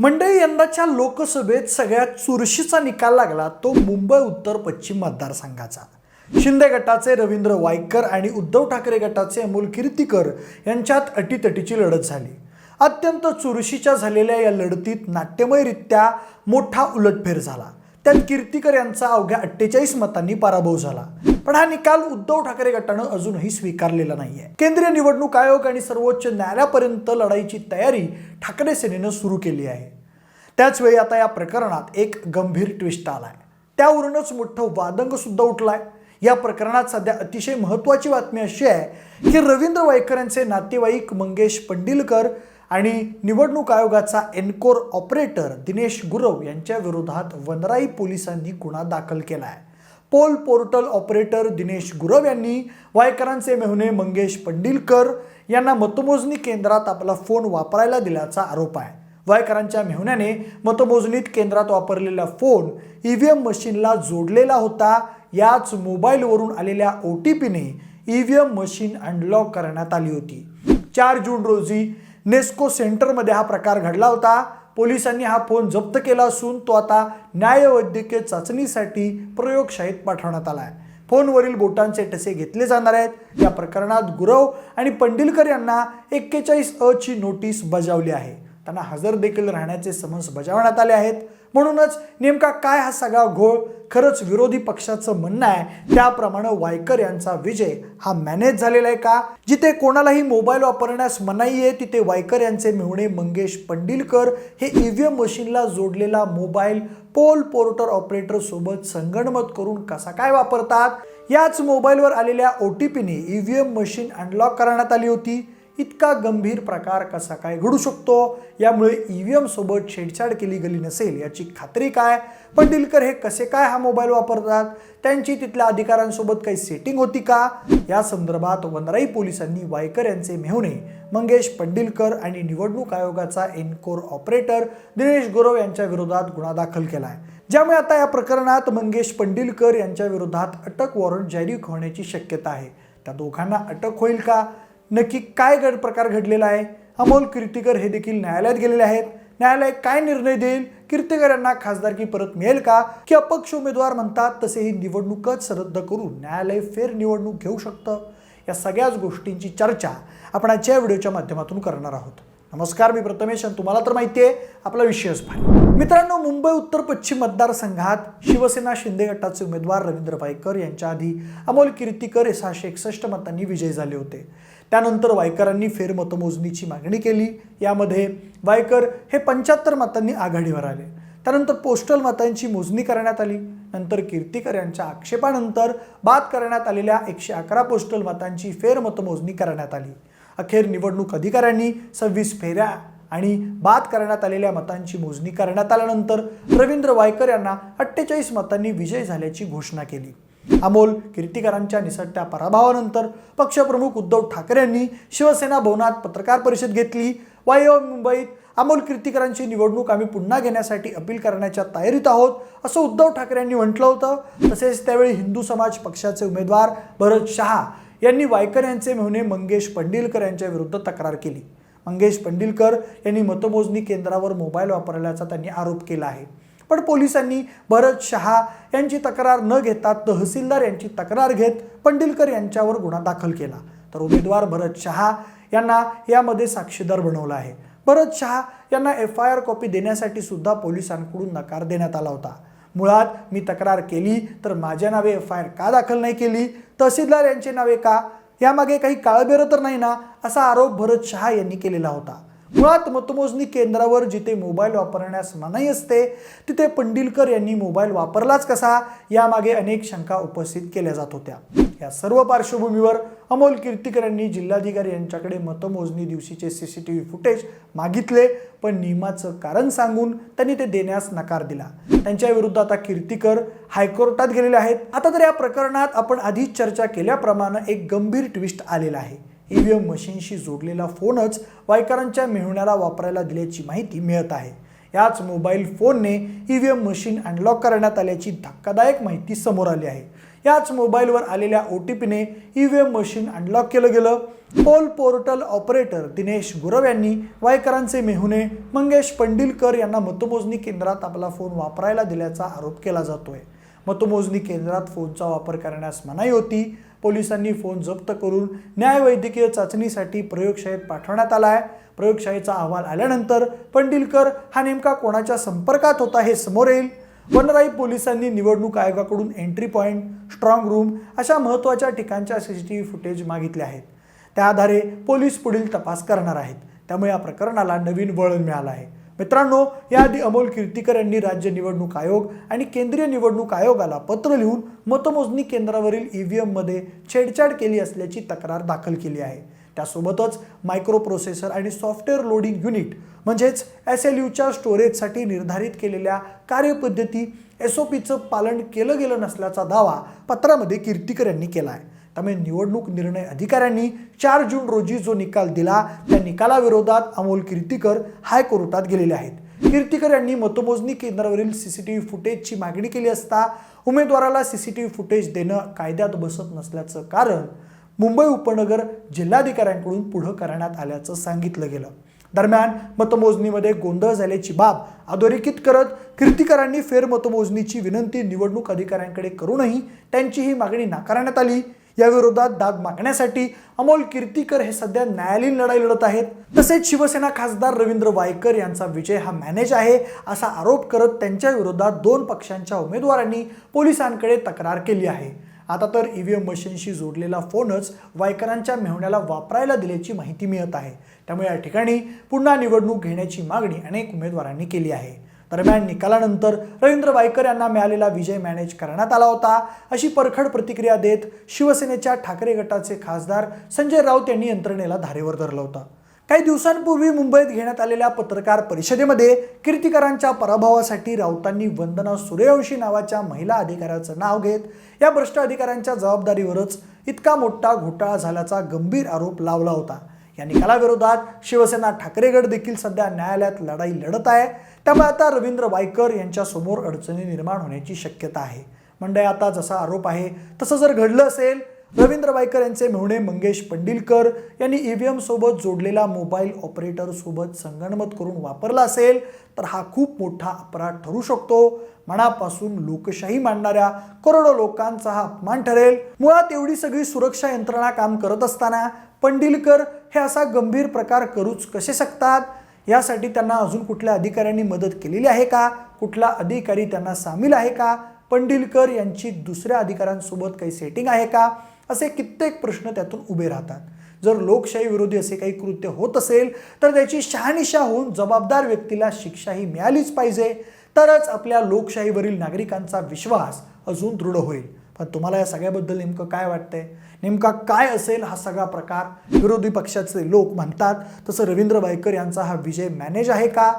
मंडळी यंदाच्या लोकसभेत सगळ्यात चुरशीचा निकाल लागला तो मुंबई उत्तर पश्चिम मतदारसंघाचा. शिंदे गटाचे रवींद्र वायकर आणि उद्धव ठाकरे गटाचे अमोल कीर्तीकर यांच्यात अटीतटीची लढत झाली. अत्यंत चुरशीच्या झालेल्या या लढतीत नाट्यमयरित्या मोठा उलटफेर झाला. त्यात कीर्तीकर यांचा अवघ्या अठ्ठेचाळीस मतांनी पराभव झाला. पण हा निकाल उद्धव ठाकरे गटानं अजूनही स्वीकारलेला नाहीये. केंद्रीय निवडणूक आयोग आणि सर्वोच्च न्यायालयापर्यंत लढाईची तयारी ठाकरे सेनेनं सुरू केली आहे. त्याचवेळी आता या प्रकरणात एक गंभीर ट्विस्ट आलाय. त्यावरूनच मोठं वादंग सुद्धा उठलाय. या प्रकरणात सध्या अतिशय महत्त्वाची बातमी अशी आहे की रवींद्र वायकर यांचे नातेवाईक मंगेश पंडिलकर आणि निवडणूक आयोगाचा एनकोर ऑपरेटर दिनेश गुरव यांच्या विरोधात वनराई पोलिसांनी गुन्हा दाखल केला आहे poll portal operator Dinesh Gurav यांनी वायकरांचे मेहुणे मंगेश पंडिलकर यांना मतमोजणी केंद्रात आपला फोन वापरायला दिल्याचा आरोप आहे. वायकरांच्या मेहुण्याने मतमोजणीत केंद्रात वापरलेला फोन ई व्ही एम मशीनला जोडलेला होता. याच मोबाईलवरून आलेल्या ओ टी पीने E V M machine unlock करण्यात आली होती. चार जून रोजी नेस्को सेंटरमध्ये हा प्रकार घडला होता. पोलिसांनी हा फोन जप्त केला असून तो आता न्यायवैद्यकीय चाचणीसाठी प्रयोगशाळेत पाठवण्यात आला आहे. फोनवरील बोटांचे टसे घेतले जाणार आहेत. या प्रकरणात गुरव आणि पंडिलकर यांना एक्केचाळीस अ ची नोटीस बजावली आहे. त्यांना हजर देखील राहण्याचे समन्स बजावण्यात आले आहेत. म्हणूनच नेमका काय हा सगळा घोळ खरंच विरोधी पक्षाचं म्हणणं आहे त्याप्रमाणे वायकर यांचा विजय हा मॅनेज झालेला आहे का? जिथे कोणालाही मोबाईल वापरण्यास मनाई आहे तिथे वायकर यांचे मेहुणे मंगेश पंडिलकर. हे ईव्हीएम मशीनला जोडलेला मोबाईल पोल पोर्टर ऑपरेटर सोबत संगणमत करून कसा काय वापरतात? याच मोबाईलवर आलेल्या ओ टी पीने ईव्हीएम मशीन अनलॉक करण्यात आली होती. इतका गंभीर प्रकार कसा काय घडू शकतो? यामुळे ई व्ही एमसोबत छेडछाड केली गेली नसेल याची खात्री काय? पंडिलकर हे कसे काय हा मोबाईल वापरतात? त्यांची तिथल्या अधिकाऱ्यांसोबत काही सेटिंग होती का? या संदर्भात वनराई पोलिसांनी वायकर यांचे मेहुणे मंगेश पंडिलकर आणि निवडणूक आयोगाचा एनकोर ऑपरेटर दिनेश गुरव यांच्या विरोधात गुन्हा दाखल केला आहे ज्यामुळे आता या प्रकरणात मंगेश पंडिलकर यांच्या विरोधात अटक वॉरंट जारी होण्याची शक्यता आहे. त्या दोघांना अटक होईल का? नक्की काय गड प्रकार घडलेला आहे? अमोल कीर्तीकर हे देखील न्यायालयात गेलेले आहेत. न्यायालय काय निर्णय देईल? कीर्तीकर यांना खासदारकी परत मिळेल का? की अपक्ष उमेदवार म्हणतात तसे ही निवडणूकच रद्द करून न्यायालय फेर निवडणूक घेऊ शकतं? या सगळ्याच गोष्टींची चर्चा आपण आजच्या व्हिडिओच्या माध्यमातून करणार आहोत. नमस्कार मी प्रथमेश आणि तुम्हाला तर माहिती आहे आपला विषयच भाई मित्रांनो मुंबई उत्तर पश्चिम मतदारसंघात शिवसेना शिंदे गटाचे उमेदवार रवींद्र वायकर यांच्या आधी अमोल कीर्तीकर हे सहाशे एकसष्ट मतांनी विजयी झाले होते. त्यानंतर वायकरांनी फेरमतमोजणीची मागणी केली. यामध्ये वायकर हे पंच्याहत्तर मतांनी आघाडीवर आले. त्यानंतर पोस्टल मतांची मोजणी करण्यात आली. नंतर कीर्तीकर यांच्या आक्षेपानंतर बाद करण्यात आलेल्या एकशे अकरा पोस्टल मतांची फेरमतमोजणी करण्यात आली. अखेर निवडणूक अधिकाऱ्यांनी सव्वीस फेऱ्या आणि बाद करण्यात आलेल्या मतांची मोजणी करण्यात आल्यानंतर रवींद्र वायकर यांना अठ्ठेचाळीस मतांनी विजय झाल्याची घोषणा केली. अमोल किर्तीकरांच्या निसटत्या पराभवानंतर पक्षप्रमुख उद्धव ठाकरे यांनी शिवसेना भवनात पत्रकार परिषद घेतली. वायव्य मुंबईत अमोल कीर्तीकरांची निवडणूक आम्ही पुन्हा घेण्यासाठी अपील करण्याच्या तयारीत आहोत असं उद्धव ठाकरे यांनी म्हटलं होतं. तसेच त्यावेळी हिंदू समाज पक्षाचे उमेदवार भरत शहा यांनी वायकर यांचे मेहुणे मंगेश पंडिलकर यांच्या विरुद्ध तक्रार केली. मंगेश पंडिलकर यांनी मतमोजणी केंद्रावर मोबाईल वापरल्याचा त्यांनी आरोप केला आहे. पण पोलिसांनी भरत शहा यांची तक्रार न घेता तहसीलदार यांची तक्रार घेत पंडिलकर यांच्यावर गुन्हा दाखल केला. तर उमेदवार भरत शहा यांना यामध्ये साक्षीदार बनवलं आहे. भरत शहा यांना एफ आय आर कॉपी देण्यासाठी सुद्धा पोलिसांकडून नकार देण्यात आला होता. मुळात मी तक्रार केली तर माझ्या नावे एफ आय आर का दाखल नाही केली? तहसीलदार यांचे नावे का? यामागे काही काळबेरं तर नाही ना? असा आरोप भरत शहा यांनी केलेला होता. मुळात मतमोजणी केंद्रावर जिथे मोबाईल वापरण्यास मनाई असते तिथे पंडिलकर यांनी मोबाईल वापरलाच कसा? यामागे अनेक शंका उपस्थित केल्या जात होत्या. या सर्व पार्श्वभूमीवर अमोल कीर्तीकर यांनी जिल्हाधिकारी यांच्याकडे मतमोजणी दिवशीचे सीसीटीव्ही फुटेज मागितले पण नियमाचं कारण सांगून त्यांनी ते देण्यास नकार दिला. त्यांच्या विरुद्ध आता कीर्तीकर हायकोर्टात गेलेले आहेत. आता तर या प्रकरणात आपण आधीच चर्चा केल्याप्रमाणे एक गंभीर ट्विस्ट आलेला आहे. ईव्हीएम मशीनशी जोडलेला फोनच वायकरांच्या मेहुण्याला वापरायला दिल्याची माहिती मिळत आहे. याच मोबाईल फोनने E V M machine unlock करण्यात आल्याची धक्कादायक माहिती समोर आली आहे. याच मोबाईलवर आलेल्या ओ टी पीने E V M machine unlock केलं गेलं. Poll portal operator Dinesh Gurav यांनी वायकरांचे मेहुणे मंगेश पंडिलकर यांना मतमोजणी केंद्रात आपला फोन वापरायला दिल्याचा आरोप केला जातोय. मतमोजणी केंद्रात फोनचा वापर करण्यास मनाई होती. पोलिसांनी फोन जप्त करून न्यायवैद्यकीय चाचणीसाठी प्रयोगशाळेत पाठवण्यात आला आहे. प्रयोगशाळेचा अहवाल आल्यानंतर पंडिलकर हा नेमका कोणाच्या संपर्कात होता हे समोर येईल. वनराई पोलिसांनी निवडणूक आयोगाकडून एंट्री पॉईंट स्ट्रॉंग रूम अशा महत्त्वाच्या ठिकाणच्या C C T V footage मागितले आहेत. त्या आधारे पोलीस पुढील तपास करणार आहेत. त्यामुळे या प्रकरणाला नवीन वळण मिळालं आहे. मित्रांनो याआधी अमोल कीर्तीकर यांनी राज्य निवडणूक आयोग आणि केंद्रीय निवडणूक आयोगाला पत्र लिहून मतमोजणी केंद्रावरील ई व्ही एममध्ये छेडछाड केली असल्याची तक्रार दाखल केली आहे. त्यासोबतच मायक्रो प्रोसेसर आणि सॉफ्टवेअर लोडिंग युनिट म्हणजेच एस एल यूच्या स्टोरेजसाठी निर्धारित केलेल्या कार्यपद्धती एस ओ पीचं पालन केलं गेलं नसल्याचा दावा पत्रामध्ये कीर्तीकर यांनी केला आहे. त्यामुळे निवडणूक निर्णय अधिकाऱ्यांनी चार जून रोजी जो निकाल दिला त्या निकालाविरोधात अमोल कीर्तीकर हायकोर्टात गेलेले आहेत. कीर्तीकर यांनी मतमोजणी केंद्रावरील सीसीटीव्ही फुटेजची मागणी केली असता उमेदवाराला सीसीटीव्ही फुटेज देणं कायद्यात बसत नसल्याचं कारण मुंबई उपनगर जिल्हाधिकाऱ्यांकडून पुढं करण्यात आल्याचं सांगितलं गेलं. दरम्यान मतमोजणीमध्ये गोंधळ झाल्याची बाब अधोरेखित करत कीर्तीकरांनी फेरमतमोजणीची विनंती निवडणूक अधिकाऱ्यांकडे करूनही त्यांची ही मागणी नाकारण्यात आली. याविरोधात दाद मागण्यासाठी अमोल कीर्तीकर हे सध्या न्यायालयीन लढाई लढत आहेत. तसेच शिवसेना खासदार रवींद्र वायकर यांचा विजय हा मॅनेज आहे असा आरोप करत त्यांच्या विरोधात दोन पक्षांच्या उमेदवारांनी पोलिसांकडे तक्रार केली आहे. आता तर ई व्ही एम मशीनशी जोडलेला फोनच वायकरांच्या मेहण्याला वापरायला दिल्याची माहिती मिळत आहे. त्यामुळे या ठिकाणी पुन्हा निवडणूक घेण्याची मागणी अनेक उमेदवारांनी केली आहे. दरम्यान निकालानंतर रवींद्र वायकर यांना मिळालेला विजय मॅनेज करण्यात आला होता. अशी परखड प्रतिक्रिया देत शिवसेनेच्या ठाकरे गटाचे खासदार संजय राऊत यांनी यंत्रणेला धारेवर धरलं होतं. काही दिवसांपूर्वी मुंबईत घेण्यात आलेल्या पत्रकार परिषदेमध्ये कीर्तिकरांच्या पराभवासाठी राऊतांनी वंदना सूर्यवंशी नावाच्या महिला अधिकाऱ्याचं नाव घेत या भ्रष्ट अधिकाऱ्यांच्या जबाबदारीवरच इतका मोठा घोटाळा झाल्याचा गंभीर आरोप लावला होता. या निकालाविरोधात शिवसेना ठाकरेगड देखील सध्या न्यायालयात लढाई लढत आहे. त्यामुळे आता रवींद्र वायकर यांच्यासमोर अडचणी निर्माण होण्याची शक्यता आहे. म्हणजे आता जसा आरोप आहे तसं जर घडलं असेल रवींद्र वायकर यांचे मेहुणे मंगेश पंडिलकर यांनी ई व्ही एमसोबत जोडलेला मोबाईल ऑपरेटर सोबत संगणमत करून वापरला असेल तर हा खूप मोठा अपराध ठरू शकतो. मनापासून लोकशाही मांडणाऱ्या करोडो लोकांचा हा अपमान ठरेल. मुळात एवढी सगळी सुरक्षा यंत्रणा काम करत असताना पंडिलकर हे असा गंभीर प्रकार करूच कसे शकतात? यासाठी त्यांना अजून कुठल्या अधिकाऱ्यांनी मदत केलेली आहे का? कुठला अधिकारी त्यांना सामील आहे का? पंडिलकर यांची दुसऱ्या अधिकाऱ्यांसोबत काही सेटिंग आहे का? असे कित्येक प्रश्न त्यातून उभे राहतात. जर लोकशाही विरोधी असे काही कृत्य होत असेल तर त्याची शहानिशा होऊन जबाबदार व्यक्तीला शिक्षाही मिळालीच पाहिजे. तरच आपल्या लोकशाहीवरील नागरिकांचा विश्वास अजून दृढ होईल. पण तुम्हाला या सगळ्याबद्दल नेमकं काय वाटतंय? नेमका काय असेल हा सगळा प्रकार? विरोधी पक्षाचे लोक म्हणतात तसं रवींद्र वायकर यांचा हा विजय मॅनेज आहे का?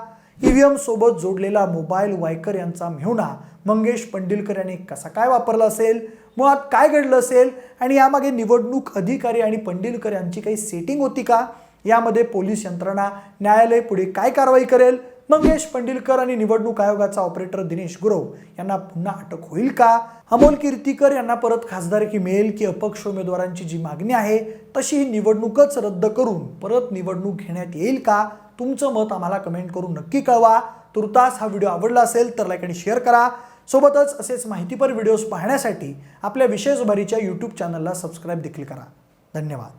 ईव्हीएम सोबत जोडलेला मोबाईल वायकर यांचा मेहुणा मंगेश पंडिलकर यांनी कसा काय वापरला असेल? मुळात काय घडलं असेल? आणि यामागे निवडणूक अधिकारी आणि पंडिलकर यांची काही सेटिंग होती का? यामध्ये पोलीस यंत्रणा न्यायालय पुढे काय कारवाई करेल? मंगेश पंडिलकर आणि निवडणूक आयोगाचा ऑपरेटर दिनेश गुरव यांना पुन्हा अटक होईल का? अमोल कीर्तीकर यांना परत खासदारकी मिळेल की अपक्ष उमेदवारांची जी मागणी आहे तशी ही निवडणूकच रद्द करून परत निवडणूक घेण्यात येईल का? तुमचं मत आम्हाला कमेंट करून नक्की कळवा. तुर्तास हा व्हिडिओ आवडला असेल तर लाईक आणि शेअर करा. सोबतच असेच माहितीपर व्हिडिओज पाहण्यासाठी आपल्या विशेष भरीच्या यूट्यूब चॅनलला सबस्क्राईब देखील करा. धन्यवाद.